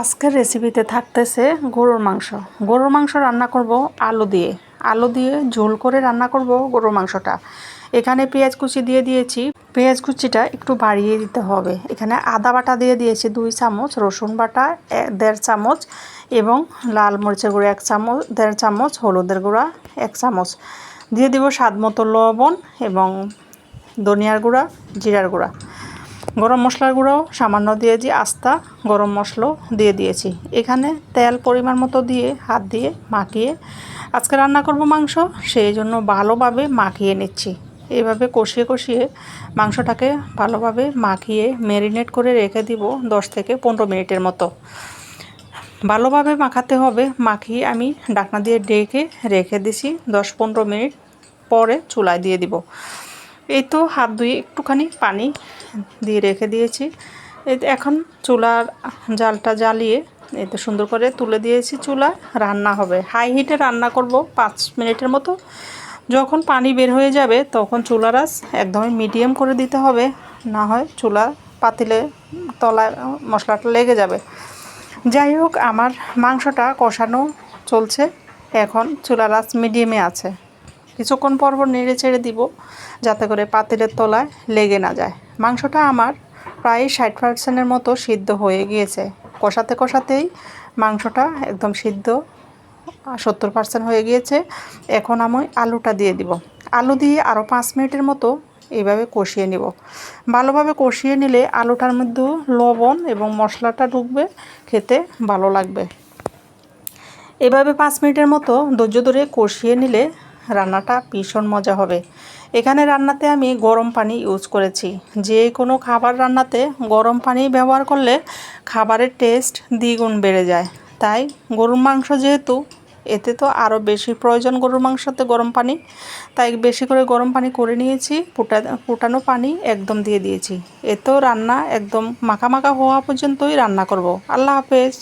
আজকের রেসিপিতে থাকতেছে গরুর মাংস। গরুর মাংস রান্না করব আলু দিয়ে। আলু দিয়ে ঝোল করে রান্না করব গরুর মাংসটা। এখানে পেঁয়াজ কুচি দিয়ে দিয়েছি। পেঁয়াজ কুচিটা একটু বাড়িয়ে দিতে হবে। এখানে আদা বাটা দিয়ে দিয়েছি দুই চামচ, রসুন বাটা দেড় চামচ এবং লাল মরিচের গুঁড়ো এক চামচ, দেড় চামচ, হলুদের গুঁড়া এক চামচ। দিয়ে দিব স্বাদ মতো লবণ এবং ধনিয়ার গুঁড়া, জিরার গুঁড়া। গরম মশলার গুঁড়োও সামান্য দিয়েছি আস্তা, গরম মশলাও দিয়ে দিয়েছি। এখানে তেল পরিমাণ মতো দিয়ে, হাত দিয়ে মাখিয়ে আজকে রান্না করব মাংস, সেই জন্য ভালোভাবে মাখিয়ে নিচ্ছি। এইভাবে কষিয়ে কষিয়ে মাংসটাকে ভালোভাবে মাখিয়ে ম্যারিনেট করে রেখে দিব দশ থেকে পনেরো মিনিটের মতো। ভালোভাবে মাখাতে হবে, মাখিয়ে আমি ডাকনা দিয়ে ডেকে রেখে দিছি দশ পনেরো মিনিট পরে চুলায় দিয়ে দিব। এই তো হাত ধুয়ে একটুখানি পানি দিয়ে রেখে দিয়েছি। এখন চুলার জালটা জ্বালিয়ে এই তো সুন্দর করে তুলে দিয়েছি চুলা, রান্না হবে। হাই হিটে রান্না করব পাঁচ মিনিটের মতো। যখন পানি বের হয়ে যাবে তখন চুলা আঁচ একদমই মিডিয়াম করে দিতে হবে। না হয় চুলা পাতিলে, তলায় মশলাটা লেগে যাবে। যাই হোক, আমার মাংসটা কষানো চলছে। এখন চুলা আঁচ মিডিয়ামে আছে। কিছুক্ষণ পর পর নেড়ে ছেড়ে দিব, যাতে করে পাতিলের তলায় লেগে না যায়। মাংসটা আমার প্রায় ষাট পার্সেন্টের মতো সিদ্ধ হয়ে গিয়েছে। কষাতে কষাতেই মাংসটা একদম সিদ্ধ সত্তর পার্সেন্ট হয়ে গিয়েছে। এখন আমি আলুটা দিয়ে দিব। আলু দিয়ে আরও পাঁচ মিনিটের মতো এইভাবে কষিয়ে নিব। ভালোভাবে কষিয়ে নিলে আলুটার মধ্যে লবণ এবং মশলাটা ঢুকবে, খেতে ভালো লাগবে। এভাবে পাঁচ মিনিটের মতো ধৈর্য ধরে কষিয়ে নিলে রান্নাটা ভীষণ মজা হবে। এখানে রান্নাতে আমি গরম পানি ইউজ করেছি। যে কোনো খাবার রান্নাতে গরম পানি ব্যবহার করলে খাবারের টেস্ট দ্বিগুণ বেড়ে যায়। তাই গরুর মাংস যেহেতু, এতে তো আরও বেশি প্রয়োজন গরুর মাংসতে গরম পানি। তাই বেশি করে গরম পানি করে নিয়েছি, ফুটা, ফুটানো পানি একদম দিয়ে দিয়েছি। এতেও রান্না একদম মাখা মাখা হওয়া পর্যন্তই রান্না করব। আল্লাহ হাফেজ।